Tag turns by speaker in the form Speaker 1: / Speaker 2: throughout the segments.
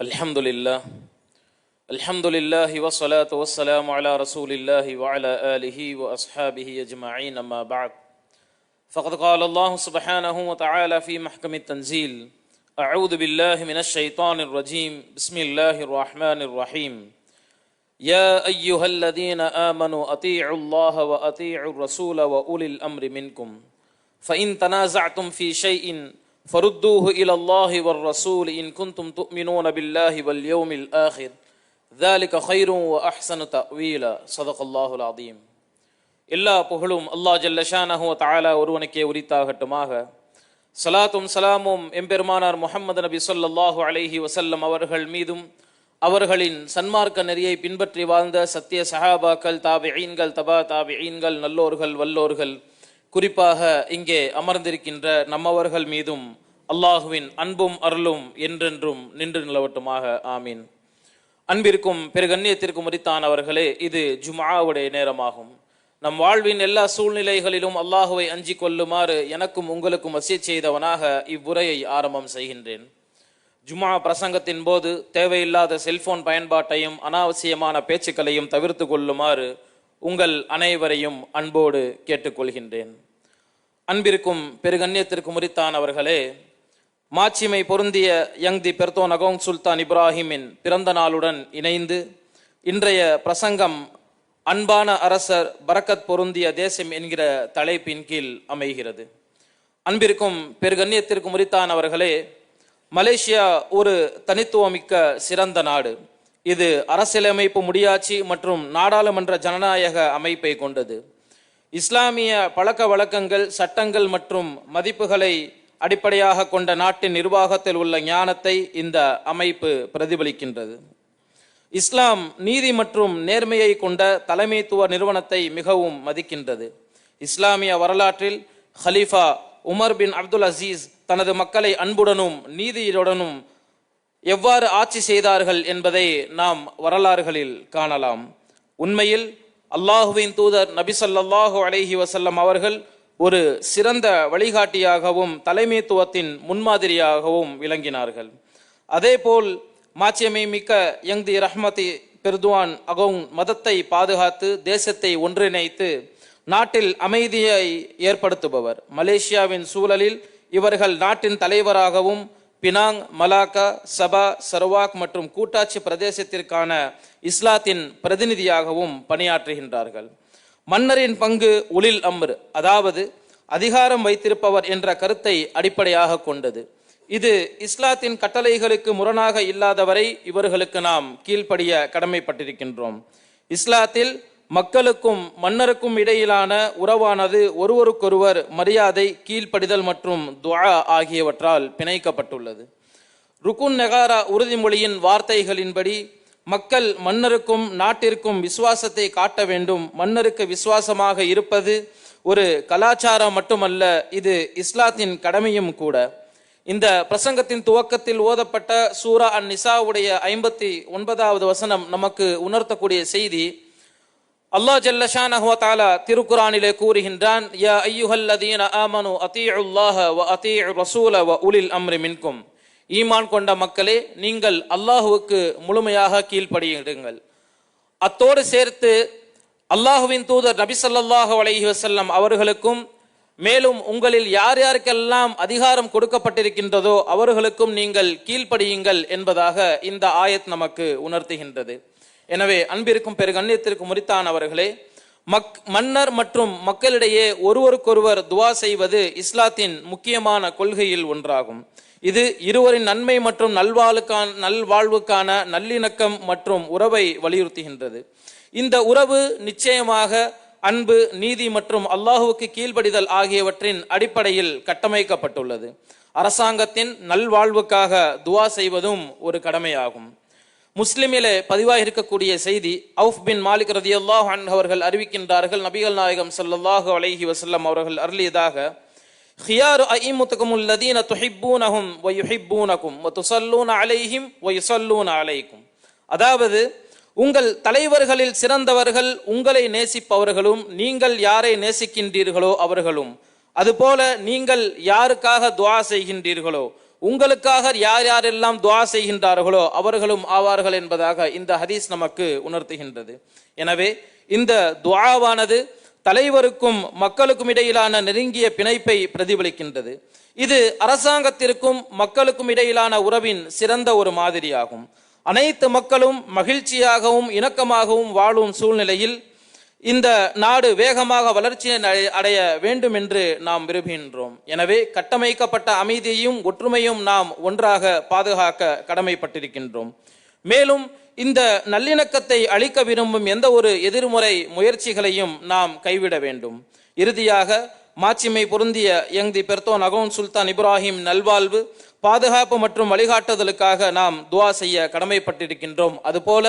Speaker 1: الحمد لله الحمد لله والصلاة والسلام على رسول الله وعلى آله وأصحابه أجمعين أما بعد. فقد قال الله سبحانه وتعالى في محكم التنزيل أعوذ بالله من الشيطان الرجيم. بسم الله الرحمن الرحيم. يا أيها الذين آمنوا أطيعوا الله وأطيعوا الرسول وأولي الأمر منكم. فإن تنازعتم في شيء فردوه إلى الله والرسول إن كنتم تؤمنون بالله واليوم الآخر ذلك خير وأحسن تأويلا صدق الله العظيم எல்லா புகழும் அல்லாஹ் ஜல்லஷானஹு தாலா ஒருவனுக்கே உரித்தாகட்டுமாக சலாத்தும் சலாமும் எம்பெருமானார் முஹம்மது நபி ஸல்லல்லாஹு அலைஹி வஸல்லம் அவர்கள் மீதும் அவர்களின் சன்மார்க்க நெறியை பின்பற்றி வாழ்ந்த சத்திய சஹாபாக்கள் தாபிஈன்கள் தபா தாபிஈன்கள் நல்லோர்கள் வல்லோர்கள் குறிப்பாக இங்கே அமர்ந்திருக்கின்ற நம்மவர்கள் மீதும் அல்லாஹுவின் அன்பும் அருளும் என்றென்றும் நின்று நிலவட்டுமாக. ஆமீன். அன்பிற்கும் பெருகண்ணியத்திற்கும் உரித்தானவர்களே இது ஜுமாவுடைய நேரமாகும். நம் வாழ்வின் எல்லா சூழ்நிலைகளிலும் அல்லாஹுவை அஞ்சி கொள்ளுமாறு எனக்கும் உங்களுக்கும் வசிய செய்தவனாக இவ்வுரையை ஆரம்பம் செய்கின்றேன். ஜுமா பிரசங்கத்தின் போது தேவையில்லாத செல்போன் பயன்பாட்டையும் அனாவசியமான பேச்சுக்களையும் தவிர்த்து கொள்ளுமாறு உங்கள் அனைவரையும் அன்போடு கேட்டுக்கொள்கின்றேன். அன்பிற்கும் பெருகண்ணியத்திற்கும் உரித்தானவர்களே மாட்சிமை பொருந்திய யங் தி பெர்தோ நகோங் சுல்தான் இப்ராஹிமின் பிறந்த நாளுடன் இணைந்து இன்றைய பிரசங்கம் அன்பான அரசர் பரக்கத் பொருந்திய தேசம் என்கிற தலைப்பின் கீழ் அமைகிறது. அன்பிற்கும் பெருகண்ணியத்திற்கும் உரித்தானவர்களே மலேசியா ஒரு தனித்துவமிக்க சிறந்த நாடு. இது அரசியலமைப்பு முடியாட்சி மற்றும் நாடாளுமன்ற ஜனநாயக அமைப்பை கொண்டது. இஸ்லாமிய பழக்க வழக்கங்கள் சட்டங்கள் மற்றும் மதிப்புகளை அடிப்படையாக கொண்ட நாட்டின் நிர்வாகத்தில் உள்ள ஞானத்தை இந்த அமைப்பு பிரதிபலிக்கின்றது. இஸ்லாம் நீதி மற்றும் நேர்மையை கொண்ட தலைமைத்துவ நிறுவனத்தை மிகவும் மதிக்கின்றது. இஸ்லாமிய வரலாற்றில் ஹலீஃபா உமர் பின் அப்துல் அசீஸ் தனது மக்களை அன்புடனும் நீதியுடனும் எவ்வாறு ஆட்சி செய்தார்கள் என்பதை நாம் வரலாறுகளில் காணலாம். உண்மையில் அல்லாஹுவின் தூதர் நபி ஸல்லல்லாஹு அலைஹி வசல்லம் அவர்கள் ஒரு சிறந்த வழிகாட்டியாகவும் தலைமைத்துவத்தின் முன்மாதிரியாகவும் விளங்கினார்கள். அதேபோல் மாட்சியமை மிக்க யங்தி ரஹ்மதி பெருதுவான் அகவுன் மதத்தை பாதுகாத்து தேசத்தை ஒன்றிணைத்து நாட்டில் அமைதியை ஏற்படுத்துபவர். மலேசியாவின் சூழலில் இவர்கள் நாட்டின் தலைவராகவும் பினாங் மலாக்கா சபா சரவாக் மற்றும் கூட்டாட்சி பிரதேசத்திற்கான இஸ்லாத்தின் பிரதிநிதியாகவும் பணியாற்றுகின்றார்கள். மன்னரின் பங்கு உளில் அம்ர் அதாவது அதிகாரம் வைத்திருப்பவர் என்ற கருத்தை அடிப்படையாக கொண்டது. இது இஸ்லாத்தின் கட்டளைகளுக்கு முரணாக இல்லாதவரை இவர்களுக்கு நாம் கீழ்ப்படிய கடமைப்பட்டிருக்கின்றோம். இஸ்லாத்தில் மக்களுக்கும் மன்னருக்கும் இடையிலான உறவானது ஒருவருக்கொருவர் மரியாதை கீழ்ப்படிதல் மற்றும் துவா ஆகியவற்றால் பிணைக்கப்பட்டுள்ளது. ருக்குன் நெகாரா உறுதிமொழியின் வார்த்தைகளின்படி மக்கள் மன்னருக்கும் நாட்டிற்கும் விசுவாசத்தை காட்ட வேண்டும். மன்னருக்கு விசுவாசமாக இருப்பது ஒரு கலாச்சாரம் மட்டுமல்ல இது இஸ்லாத்தின் கடமையும் கூட. இந்த பிரசங்கத்தின் துவக்கத்தில் ஓதப்பட்ட சூரா அன் நிசாவுடைய ஐம்பத்தி ஒன்பதாவது வசனம் நமக்கு உணர்த்தக்கூடிய செய்தி அல்லாஹ் ஜல்லஷானஹு தாலா திருக்குரானிலே கூறுகின்றான் யா ஐயுஹல்லதீன ஆமனு அத்தீஉல்லாஹ வ அத்தீஉ ரசூல வ உலில் அம்ரி மின்கும். ஈமான் கொண்ட மக்களே நீங்கள் அல்லாஹுவுக்கு முழுமையாக கீழ்ப்படியிடுங்கள் அத்தோடு சேர்த்து அல்லாஹுவின் தூதர் நபி ஸல்லல்லாஹு அலஹி வசல்லம் அவர்களுக்கும் மேலும் உங்களில் யார் யாருக்கெல்லாம் அதிகாரம் கொடுக்கப்பட்டிருக்கின்றதோ அவர்களுக்கும் நீங்கள் கீழ்ப்படியுங்கள் என்பதாக இந்த ஆயத் நமக்கு உணர்த்துகின்றது. எனவே அன்பிற்கும் பெருகண்ணியத்திற்கும் முறித்தானவர்களே மக் மன்னர் மற்றும் மக்களிடையே ஒருவருக்கொருவர் துவா செய்வது இஸ்லாத்தின் முக்கியமான கொள்கையில் ஒன்றாகும். இது இருவரின் நன்மை மற்றும் நல்வாழ்வுக்கான நல்வாழ்வுக்கான நல்லிணக்கம் மற்றும் உறவை வலியுறுத்துகின்றது. இந்த உறவு நிச்சயமாக அன்பு நீதி மற்றும் அல்லாஹுவுக்கு கீழ்ப்படிதல் ஆகியவற்றின் அடிப்படையில் கட்டமைக்கப்பட்டுள்ளது. அரசாங்கத்தின் நல்வாழ்வுக்காக துவா செய்வதும் ஒரு கடமையாகும். முஸ்லிமிலே பதிவாக இருக்கக்கூடிய செய்தி Auf bin Malik Rati Allah an அவர்கள் அறிவிக்கின்றார்கள். நபிகள் நாயகம் சல்லாஹு அலஹி வசல்லம் அவர்கள் அருளியதாக ஹியாரு அஇமுத்துக்கும் உள்ளதீன துஹிப்பூனகும் ஒயுஹிப்பூனகும் துசல்லூன அலைஹிம் ஒயுசல்லூன அலைக்கும். அதாவது உங்கள் தலைவர்களில் சிறந்தவர்கள் உங்களை நேசிப்பவர்களும் நீங்கள் யாரை நேசிக்கின்றீர்களோ அவர்களும். அதுபோல நீங்கள் யாருக்காக துவா செய்கின்றீர்களோ உங்களுக்காக யார் யாரெல்லாம் துவா செய்கின்றார்களோ அவர்களும் ஆவார்கள் என்பதாக இந்த ஹதீஸ் நமக்கு உணர்த்துகின்றது. எனவே இந்த துவாவானது தலைவருக்கும் மக்களுக்கும் இடையிலான நெருங்கிய பிணைப்பை பிரதிபலிக்கின்றது. இது அரசாங்கத்திற்கும் மக்களுக்கும் இடையிலான உறவின் சிறந்த ஒரு மாதிரியாகும். அனைத்து மக்களும் மகிழ்ச்சியாகவும் இணக்கமாகவும் வாழும் சூழ்நிலையில் இந்த நாடு வேகமாக வளர்ச்சியை அடைய- அடைய வேண்டும் என்று நாம் விரும்புகின்றோம். எனவே கட்டமைக்கப்பட்ட அமைதியையும் ஒற்றுமையும் நாம் ஒன்றாக பாதுகாக்க கடமைப்பட்டிருக்கின்றோம். மேலும் இந்த நல்லிணக்கத்தை அளிக்க விரும்பும் எந்த ஒரு எதிர்முறை முயற்சிகளையும் நாம் கைவிட வேண்டும். இறுதியாக மாட்சிமை பொருந்திய எங்தி பெர்தோன் அகவுன் சுல்தான் இப்ராஹிம் நல்வாழ்வு பாதுகாப்பு மற்றும் வழிகாட்டுதலுக்காக நாம் துவா செய்ய கடமைப்பட்டிருக்கின்றோம். அதுபோல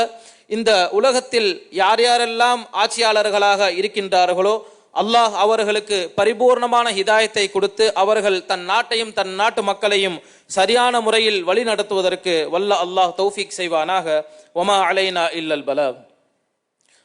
Speaker 1: இந்த உலகத்தில் யார் யாரெல்லாம் ஆட்சியாளர்களாக இருக்கின்றார்களோ அல்லாஹ் அவர்களுக்கு பரிபூர்ணமான ஹிதாயத்தை கொடுத்து அவர்கள் தன் நாட்டையும் தன் நாட்டு மக்களையும் சரியான முறையில் வழி நடத்துவதற்கு வல்ல அல்லாஹ் தௌஃபிக் செய்வானாக. ஒமா அலைனா இல்லல் பலா.